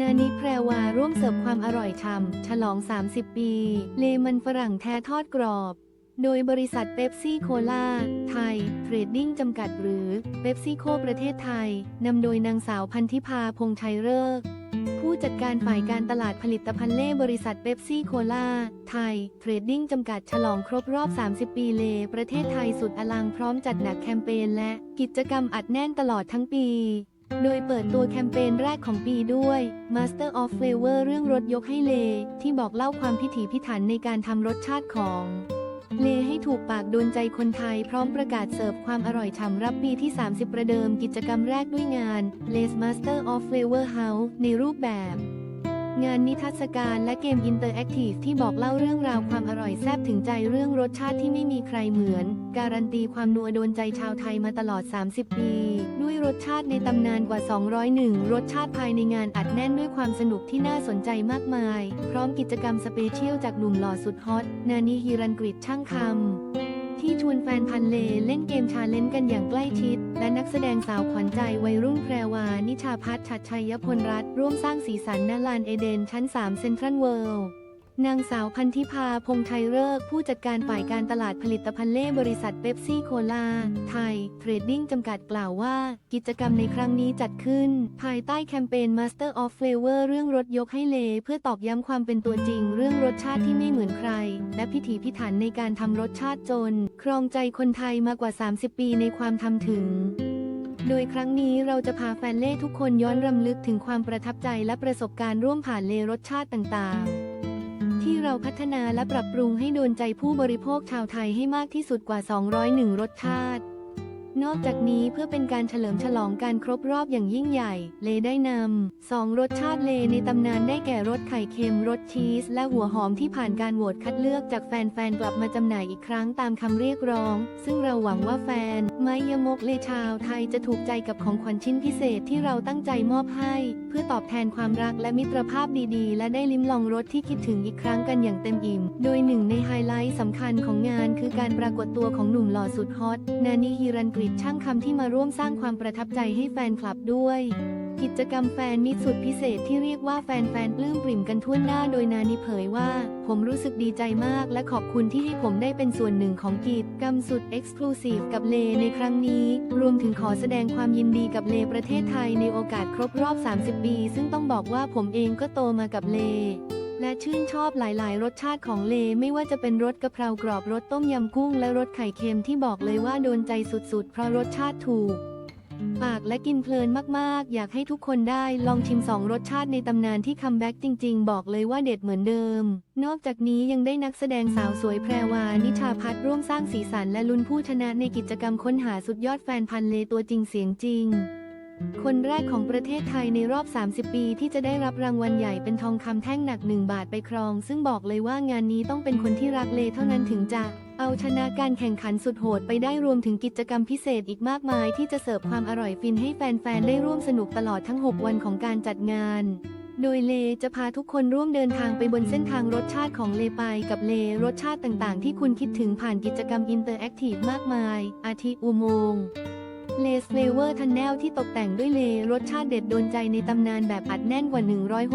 นานิแพรวาร่วมเสิร์ฟความอร่อยชำฉลอง 30 ปี เลมันฝรั่งแท้ทอดกรอบ โดยบริษัทเ e ปซี่โคลาไทย เทรดดิ้งจำกัดหรือเ e ปซี่โคประเทศไทย นำโดยนางสาวพันธิพาพงษ์ชัยเลิกผู้จัดการฝ่ายการตลาดผลิตภัณฑ์เล่บริษัทเ e ปซี่โคลาไทย เทรดดิ้งจำกัดฉลองครบรอบ 30 ปีเล ประเทศไทยสุดอลังพร้อมจัดหนักแคมเปญและกิจกรรมอัดแน่นตลอดทั้งปี โดยเปิดตัวแคมเปญแรกของปีด้วย Master of Flavor เรื่องรสยกให้เล ที่บอกเล่าความพิถีพิถันในการทำรสชาติของ เลให้ถูกปากโดนใจคนไทยพร้อมประกาศเสิร์ฟความอร่อยฉ่ำรับปีที่ 30 ประเดิมกิจกรรมแรกด้วยงาน Les Master of Flavor House ในรูปแบบ งานนิทรรศการและเกมอินเตอร์แอคทีฟที่บอกเล่าเรื่องราวความอร่อยแซ่บถึงใจเรื่องรสชาติที่ไม่มีใครเหมือน การันตีความนัวโดนใจชาวไทยมาตลอด 30 ปี ด้วยรสชาติในตำนานกว่า 201 รสชาติภายในงานอัดแน่นด้วยความสนุกที่น่าสนใจมากมาย พร้อมกิจกรรมสเปเชียลจากหนุ่มหล่อสุดฮอต นานีฮิรันกริดช่างคำ วนแฟนพันเลเล่นเกมชาเลนจ์กันอย่างใกล้ชิด และนักแสดงสาวขวัญใจวัยรุ่นแพรวา นิชาพัฒชัดชัยพลรัตน์ร่วมสร้างสีสันณลานเอเดนชั้น 3 เซ็นทรัลเวิลด์ นางสาวพันธิพาพงษ์ชัยเลิกผู้จัดการฝ่ายการตลาดผลิตภัณฑ์เล่บริษัทเ e ปซี่โคลา ไทย เทรดดิ้งจำกัดกล่าวว่า กิจกรรมในครั้งนี้จัดขึ้น ภายใต้แคมเปญ Master of Flavor เรื่องรสยกให้เล เพื่อตอกย้ำความเป็นตัวจริง เรื่องรสชาติที่ไม่เหมือนใคร และพิถีพิถันในการทำรสชาติจน ครองใจคนไทยมากว่า 30 ปีในความทำถึงโดยครั้งนี้เราจะพาแฟนเล่ทุกคนย้อนรำลึกถึงความประทับใจและประสบการณ์ร่วมผ่านเลรสชาติต่างๆ ที่เราพัฒนาและปรับปรุงให้โดนใจผู้บริโภคชาวไทยให้มากที่สุดกว่า 201 รสชาติ นอกจากนี้เพื่อเป็นการเฉลิมฉลองการครบรอบอย่างยิ่งใหญ่ เลได้นำสองรสชาติเลในตำนานได้แก่รสไข่เค็มรสชีส และหัวหอมที่ผ่านการโหวตคัดเลือกจากแฟนๆ กลับมาจำหน่ายอีกครั้งตามคำเรียกร้อง ซึ่งเราหวังว่าแฟน ไมยมกเลชาวไทยจะถูกใจกับของขวัญชิ้นพิเศษที่เราตั้งใจมอบให้ เพื่อตอบแทนความรักและมิตรภาพดีๆ และได้ลิ้มลองรสที่คิดถึงอีกครั้งกันอย่างเต็มอิ่ม โดยหนึ่งในไฮไลท์สำคัญของงานคือการปรากฏตัวของหนุ่มหล่อสุดฮอตนานีฮิรันกริดช่างคำที่มาร่วมสร้างความประทับใจให้แฟนคลับด้วย กิจกรรมแฟนมิตรสุดพิเศษที่เรียกว่าแฟนๆปลื้มปริ่มกันทั่วหน้าโดยนานีเผยว่า ผมรู้สึกดีใจมากและขอบคุณที่ให้ผมได้เป็นส่วนหนึ่งของกิจกรรมสุดเอ็กซ์คลูซีฟกับเลในครั้งนี้ รวมถึงขอแสดงความยินดีกับเลประเทศไทยในโอกาสครบรอบ 30 ปี ซึ่งต้องบอกว่าผมเองก็โตมากับเล และชื่นชอบหลายๆ รสชาติของเลไม่ว่าจะเป็นรสกะเพรากรอบรสต้มยำกุ้งและรสไข่เค็มที่บอกเลยว่าโดนใจสุดๆ เพราะรสชาติถูก ปากและกินเพลินมากๆ อยากให้ทุกคนได้ลองชิมสองรสชาติในตำนานที่คัมแบ็กจริง ๆ บอกเลยว่าเด็ดเหมือนเดิม นอกจากนี้ยังได้นักแสดงสาวสวยแพรวา นิชาพัฒร่วมสร้างสีสันและลุ้นผู้ชนะในกิจกรรมค้นหาสุดยอดแฟนพันธุ์เลตัวจริงเสียงจริง คนแรกของประเทศไทยในรอบ 30 ปีที่จะได้รับรางวัลใหญ่เป็นทองคำแท่งหนัก 1 บาทไปครอง ซึ่งบอกเลยว่างานนี้ต้องเป็นคนที่รักเลเท่านั้นถึงจะเอาชนะการแข่งขันสุดโหดไปได้รวมถึงกิจกรรมพิเศษอีกมากมาย ที่จะเสิร์ฟความอร่อยฟินให้แฟน ๆ ได้ร่วมสนุกตลอดทั้ง 6 วันของการจัดงาน โดยเลจะพาทุกคนร่วมเดินทางไปบนเส้นทางรสชาติของเลไปกับเลรสชาติต่างๆ ที่คุณคิดถึงผ่านกิจกรรมอินเตอร์แอคทีฟมากมาย อาทิอุโมงค์ เลสเลเวอร์ทันแนลที่ตกแต่งด้วยเลรสชาติเด็ดโดนใจในตำนานแบบอัดแน่นกว่า100